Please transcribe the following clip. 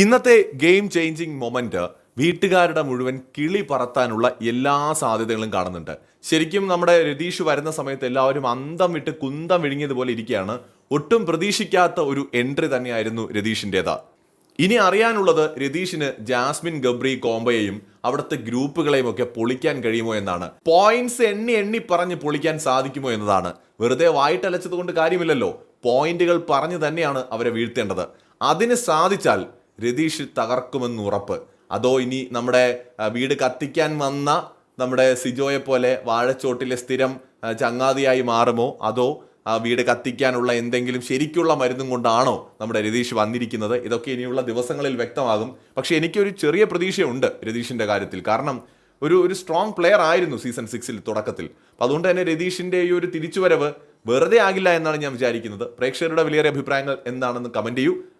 ഇന്നത്തെ game changing moment വീട്ടുകാരുടെ മുഴുവൻ കിളി പറത്താനുള്ള എല്ലാ സാധ്യതകളും കാണുന്നുണ്ട്. ശരിക്കും നമ്മുടെ രതീഷ് വരുന്ന സമയത്ത് എല്ലാവരും അന്തം വിട്ട് കുന്തം വിഴുങ്ങിയതുപോലെ ഇരിക്കുകയാണ്. ഒട്ടും പ്രതീക്ഷിക്കാത്ത ഒരു എൻട്രി തന്നെയായിരുന്നു രതീഷിന്റേത്. ഇനി അറിയാനുള്ളത് രതീഷിന് ജാസ്മിൻ ഗബ്രി കോംബയെയും അവിടുത്തെ ഗ്രൂപ്പുകളെയും ഒക്കെ പൊളിക്കാൻ കഴിയുമോ എന്നാണ്. പോയിന്റ്സ് എണ്ണി എണ്ണി പറഞ്ഞ് പൊളിക്കാൻ സാധിക്കുമോ എന്നതാണ്. വെറുതെ വായിട്ടലച്ചത് കൊണ്ട് കാര്യമില്ലല്ലോ പോയിന്റുകൾ പറഞ്ഞു തന്നെയാണ് അവരെ വീഴ്ത്തേണ്ടത്. അതിന് സാധിച്ചാൽ രതീഷ് തകർക്കുമെന്ന് ഉറപ്പ്. അതോ ഇനി നമ്മുടെ വീട് കത്തിക്കാൻ വന്ന നമ്മുടെ സിജോയെ പോലെ വാഴച്ചോട്ടിലെ സ്ഥിരം ചങ്ങാതിയായി മാറുമോ? അതോ ആ വീട് കത്തിക്കാനുള്ള എന്തെങ്കിലും ശരിക്കുള്ള മരുന്നും കൊണ്ടാണോ നമ്മുടെ രതീഷ് വന്നിരിക്കുന്നത്? ഇതൊക്കെ ഇനിയുള്ള ദിവസങ്ങളിൽ വ്യക്തമാകും. പക്ഷെ എനിക്കൊരു ചെറിയ പ്രതീക്ഷയുണ്ട് രതീഷിന്റെ കാര്യത്തിൽ. കാരണം ഒരു ഒരു സ്ട്രോങ് പ്ലെയർ ആയിരുന്നു സീസൺ സിക്സിൽ തുടക്കത്തിൽ. അപ്പം അതുകൊണ്ട് തന്നെ രതീഷിന്റെ ഈ ഒരു തിരിച്ചുവരവ് വെറുതെ ആകില്ല എന്നാണ് ഞാൻ വിചാരിക്കുന്നത്. പ്രേക്ഷകരുടെ വിലയേറെ അഭിപ്രായങ്ങൾ എന്താണെന്ന് കമന്റ് ചെയ്യൂ.